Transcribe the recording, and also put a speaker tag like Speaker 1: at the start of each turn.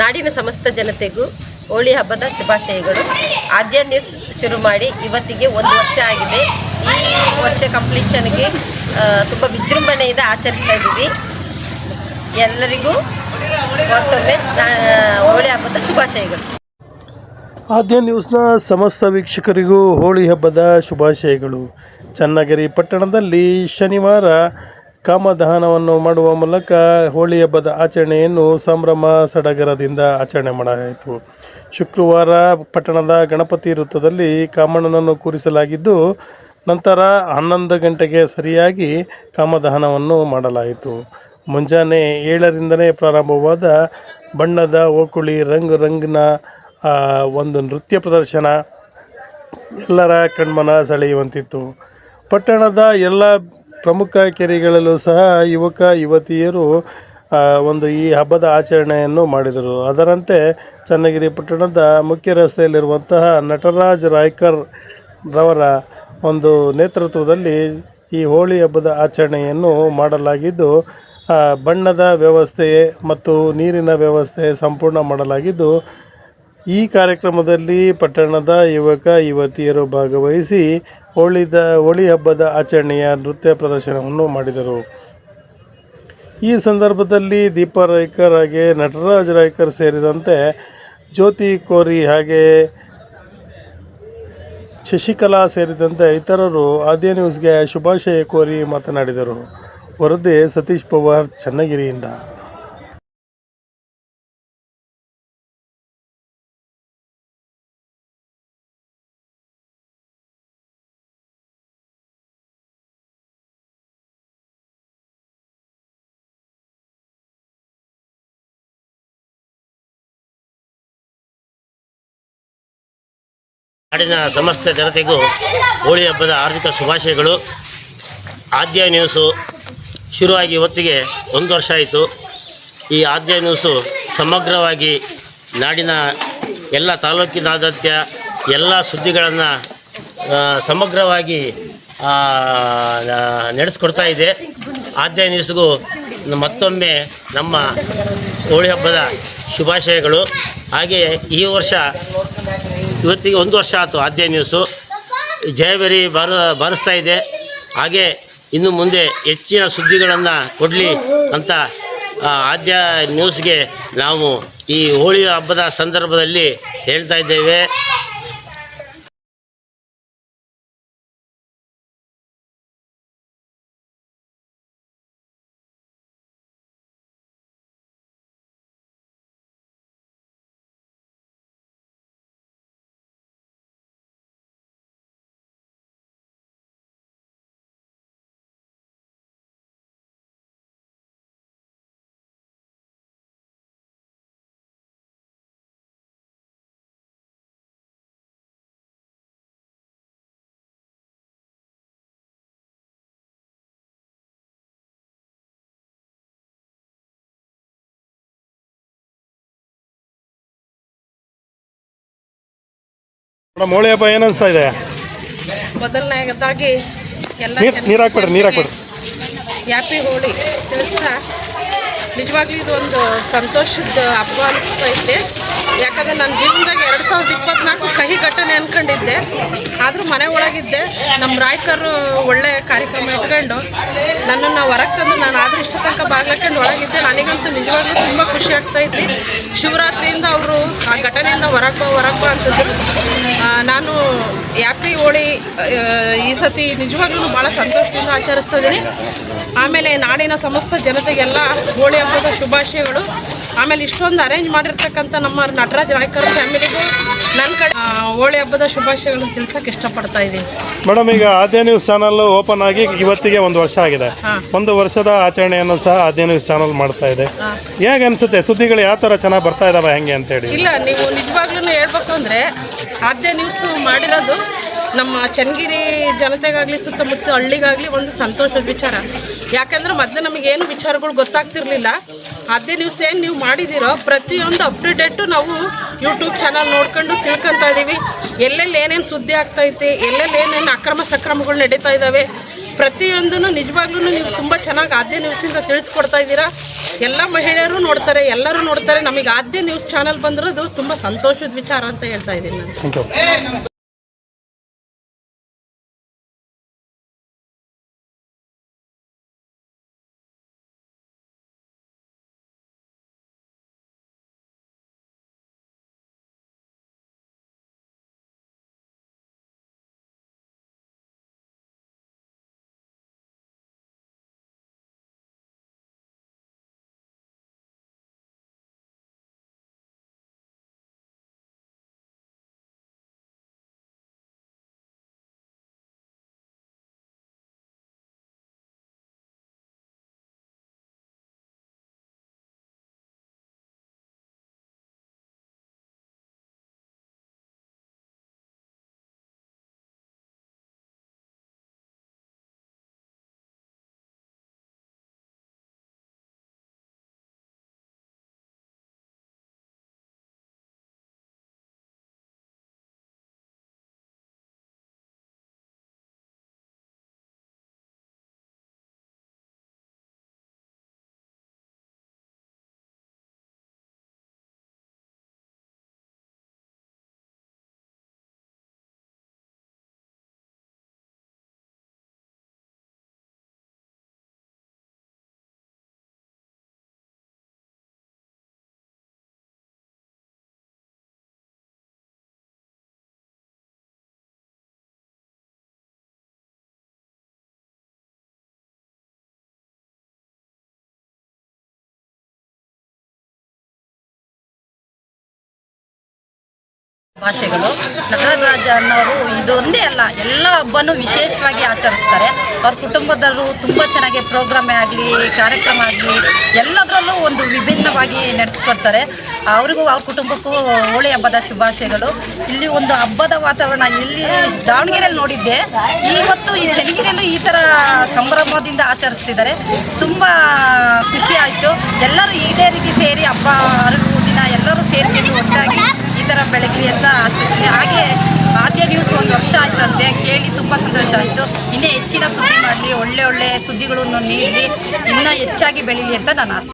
Speaker 1: ನಾಡಿನ ಸಮಸ್ತ ಜನತೆಗೂ ಹೋಳಿ ಹಬ್ಬದ ಶುಭಾಶಯಗಳು. ಆದ್ಯ ನ್ಯೂಸ್ ಶುರು ಮಾಡಿ ಇವತ್ತಿಗೆ ಒಂದು ವರ್ಷ ಆಗಿದೆ. ಈ ವರ್ಷ ಕಂಪ್ಲೀಷನ್ಗೆ ತುಂಬ ವಿಜೃಂಭಣೆಯಿಂದ ಆಚರಿಸ್ತಾ ಇದ್ದೀವಿ. ಎಲ್ಲರಿಗೂ ಮತ್ತೊಮ್ಮೆ ಹೋಳಿ ಹಬ್ಬದ ಶುಭಾಶಯಗಳು.
Speaker 2: ಆದ್ಯ ನ್ಯೂಸ್ನ ಸಮಸ್ತ ವೀಕ್ಷಕರಿಗೂ ಹೋಳಿ ಹಬ್ಬದ ಶುಭಾಶಯಗಳು. ಚನ್ನಗಿರಿ ಪಟ್ಟಣದಲ್ಲಿ ಶನಿವಾರ ಕಾಮದಹನವನ್ನು ಮಾಡುವ ಮೂಲಕ ಹೋಳಿ ಹಬ್ಬದ ಆಚರಣೆಯನ್ನು ಸಂಭ್ರಮ ಸಡಗರದಿಂದ ಆಚರಣೆ ಮಾಡಲಾಯಿತು. ಶುಕ್ರವಾರ ಪಟ್ಟಣದ ಗಣಪತಿ ವೃತ್ತದಲ್ಲಿ ಕಾಮಣ್ಣನನ್ನು ಕೂರಿಸಲಾಗಿದ್ದು, ನಂತರ ಹನ್ನೊಂದು ಗಂಟೆಗೆ ಸರಿಯಾಗಿ ಕಾಮದಹನವನ್ನು ಮಾಡಲಾಯಿತು. ಮುಂಜಾನೆ ಏಳರಿಂದಲೇ ಪ್ರಾರಂಭವಾದ ಬಣ್ಣದ ಓಕುಳಿ ರಂಗು ರಂಗಿನ ಒಂದು ನೃತ್ಯ ಪ್ರದರ್ಶನ ಎಲ್ಲರ ಕಣ್ಮನ ಸೆಳೆಯುವಂತಿತ್ತು. ಪಟ್ಟಣದ ಎಲ್ಲ ಪ್ರಮುಖ ಕೆರೆಗಳಲ್ಲೂ ಸಹ ಯುವಕ, ಯುವತಿಯರು ಒಂದು ಈ ಹಬ್ಬದ ಆಚರಣೆಯನ್ನು ಮಾಡಿದರು. ಅದರಂತೆ ಚನ್ನಗಿರಿ ಪಟ್ಟಣದ ಮುಖ್ಯ ರಸ್ತೆಯಲ್ಲಿರುವಂತಹ ನಟರಾಜ್ ರಾಯ್ಕರ್ ರವರ ಒಂದು ನೇತೃತ್ವದಲ್ಲಿ ಈ ಹೋಳಿ ಹಬ್ಬದ ಆಚರಣೆಯನ್ನು ಮಾಡಲಾಗಿದ್ದು ಬಣ್ಣದ ವ್ಯವಸ್ಥೆ ಮತ್ತು ನೀರಿನ ವ್ಯವಸ್ಥೆ ಸಂಪೂರ್ಣ ಮಾಡಲಾಗಿದ್ದು, ಈ ಕಾರ್ಯಕ್ರಮದಲ್ಲಿ ಪಟ್ಟಣದ ಯುವಕ, ಯುವತಿಯರು ಭಾಗವಹಿಸಿ ಹೋಳಿದ ಹೋಳಿ ಹಬ್ಬದ ಆಚರಣೆಯ ನೃತ್ಯ ಪ್ರದರ್ಶನವನ್ನು ಮಾಡಿದರು. ಈ ಸಂದರ್ಭದಲ್ಲಿ ದೀಪಾ ರಾಯ್ಕರ್ ಹಾಗೆ ನಟರಾಜ್ ರಾಯ್ಕರ್ ಸೇರಿದಂತೆ ಜ್ಯೋತಿ ಕೋರಿ ಹಾಗೆ ಶಶಿಕಲಾ ಸೇರಿದಂತೆ ಇತರರು ಆದ್ಯ ನ್ಯೂಸ್ಗೆ ಶುಭಾಶಯ ಕೋರಿ ಮಾತನಾಡಿದರು. ವರದಿ ಸತೀಶ್ ಪವಾರ್, ಚನ್ನಗಿರಿಯಿಂದ.
Speaker 3: ನಾಡಿನ ಸಮಸ್ತ ಜನತೆಗೂ ಹೋಳಿ ಹಬ್ಬದ ಆರ್ಥಿಕ ಶುಭಾಶಯಗಳು. ಆದ್ಯ ನ್ಯೂಸು ಶುರುವಾಗಿ ಇವತ್ತಿಗೆ ಒಂದು ವರ್ಷ ಆಯಿತು. ಈ ಆದ್ಯ ನ್ಯೂಸು ಸಮಗ್ರವಾಗಿ ನಾಡಿನ ಎಲ್ಲ ತಾಲೂಕಿನಾದ್ಯಂತ ಎಲ್ಲ ಸುದ್ದಿಗಳನ್ನು ಸಮಗ್ರವಾಗಿ ನಡೆಸ್ಕೊಡ್ತಾ ಇದೆ. ಆದ್ಯ ನ್ಯೂಸ್ಗೂ ಮತ್ತೊಮ್ಮೆ ನಮ್ಮ ಹೋಳಿ ಹಬ್ಬದ ಶುಭಾಶಯಗಳು. ಹಾಗೆ ಈ ವರ್ಷ ಇವತ್ತಿಗೆ ಒಂದು ವರ್ಷ ಆಯಿತು ಆದ್ಯ ನ್ಯೂಸು. ಜಯಬೇರಿ ಬರ, ಬಾರಿಸ್ತಾ ಇದೆ. ಹಾಗೆ ಇನ್ನು ಮುಂದೆ ಹೆಚ್ಚಿನ ಸುದ್ದಿಗಳನ್ನು ಕೊಡಲಿ ಅಂತ ಆದ್ಯ ನ್ಯೂಸ್ಗೆ ನಾವು ಈ ಹೋಳಿ ಹಬ್ಬದ ಸಂದರ್ಭದಲ್ಲಿ ಹೇಳ್ತಾ ಇದ್ದೇವೆ.
Speaker 2: ಮೇಡಮ್ ಹೋಳಿ ಹಬ್ಬ ಏನು ಅನಿಸ್ತಾ ಇದೆ?
Speaker 1: ಮೊದಲನೇದಾಗಿ ಎಲ್ಲ
Speaker 2: ನೀರು ನೀರು ಹಾಕ್ಬಿಡ್ರಿ ನೀರು ಹಾಕ್ಬಿಡ್ರಿ.
Speaker 1: ಹ್ಯಾಪಿ ಹೋಳಿ ತಿಳಿಸ್ತಾ? ನಿಜವಾಗ್ಲೂ ಇದು ಒಂದು ಸಂತೋಷದ ಹಬ್ಬ ಅನಿಸ್ತೈತೆ ಯಾಕಂದ್ರೆ ನನ್ನ ಜೀವನದಾಗ ಎರಡು ಸಾವಿರದ ಇಪ್ಪತ್ನಾಲ್ಕು ಕಹಿ ಘಟನೆ ಅನ್ಕೊಂಡಿದ್ದೆ. ಆದರೂ ಮನೆ ಒಳಗಿದ್ದೆ. ನಮ್ಮ ರಾಯ್ಕರು ಒಳ್ಳೆ ಕಾರ್ಯಕ್ರಮ ಇಟ್ಕೊಂಡು ನನ್ನನ್ನು ಹೊರಗೆ ತಂದು ನಾನು ಆದರೂ ಇಷ್ಟ ತನಕ ಬಾಗ್ಲಾಕೊಂಡು ಒಳಗಿದ್ದೆ. ನನಗಂತೂ ನಿಜವಾಗ್ಲೂ ತುಂಬ ಖುಷಿ ಆಗ್ತಾ ಇದ್ದೆ. ಶಿವರಾತ್ರಿಯಿಂದ ಅವರು ಆ ಘಟನೆಯಿಂದ ಹೊರಗೆ ಬಾ ಹೊರಗೆ ಬಾ ಅಂತಂದರು ನಾನು ಹ್ಯಾಪಿ ಹೋಳಿ ಈ ಸತಿ ನಿಜವಾಗ್ಲೂ ಭಾಳ ಸಂತೋಷದಿಂದ ಆಚರಿಸ್ತಾ ಇದ್ದೀನಿ ಆಮೇಲೆ ನಾಡಿನ ಸಮಸ್ತ ಜನತೆಗೆಲ್ಲ ಹೋಳಿ ಹಬ್ಬದ ಶುಭಾಶಯಗಳು. ಆಮೇಲೆ ಇಷ್ಟೊಂದು ಅರೇಂಜ್ ಮಾಡಿರ್ತಕ್ಕಂಥ ನಮ್ಮ ನಟರಾಜ್ ರಾಯ್ಕರ್ ಫ್ಯಾಮಿಲಿಗೂ ನನ್ನ ಕಡೆ ಹೋಳಿ ಹಬ್ಬದ ಶುಭಾಶಯಗಳನ್ನು ತಿಳ್ಸಕ್ಕೆ ಇಷ್ಟಪಡ್ತಾ ಇದ್ದೀನಿ.
Speaker 2: ಮೇಡಮ್ ಈಗ ಆದ್ಯ ನ್ಯೂಸ್ ಚಾನಲ್ ಓಪನ್ ಆಗಿ ಇವತ್ತಿಗೆ ಒಂದು ವರ್ಷ ಆಗಿದೆ. ಒಂದು ವರ್ಷದ ಆಚರಣೆಯನ್ನು ಸಹ ಆದ್ಯ ನ್ಯೂಸ್ ಚಾನಲ್ ಮಾಡ್ತಾ ಇದೆ. ಹೇಗೆ ಅನ್ಸುತ್ತೆ? ಸುದ್ದಿಗಳು ಯಾವ ಥರ ಚೆನ್ನಾಗಿ ಬರ್ತಾ ಇದಾವೆ ಹೆಂಗೆ ಅಂತೇಳಿ
Speaker 1: ಇಲ್ಲ ನೀವು ನಿಜವಾಗ್ಲೂ ಹೇಳ್ಬೇಕು ಅಂದರೆ ಆದ್ಯ ನ್ಯೂಸ್ ಮಾಡಿರೋದು ನಮ್ಮ ಚನ್ನಗಿರಿ ಜನತೆಗಾಗಲಿ, ಸುತ್ತಮುತ್ತ ಹಳ್ಳಿಗಾಗಲಿ ಒಂದು ಸಂತೋಷದ ವಿಚಾರ. ಯಾಕಂದ್ರೆ ಮೊದಲು ನಮಗೇನು ವಿಚಾರಗಳು ಗೊತ್ತಾಗ್ತಿರ್ಲಿಲ್ಲ. ಅದೇ ನ್ಯೂಸ್ ಏನು ನೀವು ಮಾಡಿದ್ದೀರೋ, ಪ್ರತಿಯೊಂದು ಅಪ್ ನಾವು ಯೂಟ್ಯೂಬ್ ಚಾನಲ್ ನೋಡ್ಕೊಂಡು ತಿಳ್ಕೊತಾ ಇದ್ದೀವಿ ಎಲ್ಲೆಲ್ಲಿ ಏನೇನು ಸುದ್ದಿ ಆಗ್ತೈತೆ, ಎಲ್ಲೆಲ್ಲಿ ಏನೇನು ಅಕ್ರಮ ಸಕ್ರಮಗಳು ನಡೀತಾ ಇದ್ದಾವೆ ಪ್ರತಿಯೊಂದೂ ನಿಜವಾಗ್ಲೂ ನೀವು ತುಂಬ ಚೆನ್ನಾಗಿ ಆದ್ಯ ನ್ಯೂಸಿಂದ ತಿಳಿಸ್ಕೊಡ್ತಾ ಇದ್ದೀರಾ. ಎಲ್ಲ ಮಹಿಳೆಯರು ನೋಡ್ತಾರೆ, ಎಲ್ಲರೂ ನೋಡ್ತಾರೆ. ನಮಗೆ ಆದ್ಯ ನ್ಯೂಸ್ ಚಾನಲ್ ಬಂದಿರೋದು ತುಂಬ ಸಂತೋಷದ ವಿಚಾರ ಅಂತ ಹೇಳ್ತಾ ಇದ್ದೀನಿ ನಾನು.
Speaker 4: ಭಾಷೆಗಳು. ನಟರಾಜ ಅನ್ನೋರು ಇದೊಂದೇ ಅಲ್ಲ, ಎಲ್ಲ ಹಬ್ಬನೂ ವಿಶೇಷವಾಗಿ ಆಚರಿಸ್ತಾರೆ. ಅವ್ರ ಕುಟುಂಬದವರು ತುಂಬ ಚೆನ್ನಾಗಿ ಪ್ರೋಗ್ರಾಮೇ ಆಗಲಿ, ಕಾರ್ಯಕ್ರಮ ಆಗಲಿ, ಎಲ್ಲದರಲ್ಲೂ ಒಂದು ವಿಭಿನ್ನವಾಗಿ ನಡೆಸ್ಕೊಡ್ತಾರೆ. ಅವ್ರಿಗೂ ಅವ್ರ ಕುಟುಂಬಕ್ಕೂ ಹೋಳಿ ಹಬ್ಬದ ಶುಭಾಶಯಗಳು. ಇಲ್ಲಿ ಒಂದು ಹಬ್ಬದ ವಾತಾವರಣ ಇಲ್ಲಿ ದಾವಣಗೆರೆಯಲ್ಲಿ ನೋಡಿದ್ದೆ. ಇವತ್ತು ಈ ಚನ್ನಗಿರಿಯಲ್ಲೂ ಈ ಥರ ಸಂಭ್ರಮದಿಂದ ಆಚರಿಸ್ತಿದ್ದಾರೆ. ತುಂಬ ಖುಷಿ ಆಯಿತು. ಎಲ್ಲರೂ ಇದೇ ರೀತಿ ಸೇರಿ ಹಬ್ಬ ಹರಡುವ ದಿನ ಎಲ್ಲರೂ ಸೇರ್ಕೊಂಡು ಒಟ್ಟಾಗಿ ಈ ಥರ ಬೆಳಗಲಿ ಅಂತ ಆಶಿಸ್ತೀನಿ ಹಾಗೆ ಆದ್ಯ ನ್ಯೂಸ್ ಒಂದು ವರ್ಷ ಆಯ್ತಂತೆ. ಕೇಳಿ ತುಂಬ ಸಂತೋಷ ಆಯಿತು. ಇನ್ನೇ ಹೆಚ್ಚಿನ ಸುದ್ದಿ ಮಾಡಲಿ, ಒಳ್ಳೆ ಒಳ್ಳೆ ಸುದ್ದಿಗಳನ್ನು ನೀಡಲಿ. ಇನ್ನೂ ಹೆಚ್ಚಾಗಿ ಬೆಳೀಲಿ ಅಂತ ನಾನು ಆಸೆ.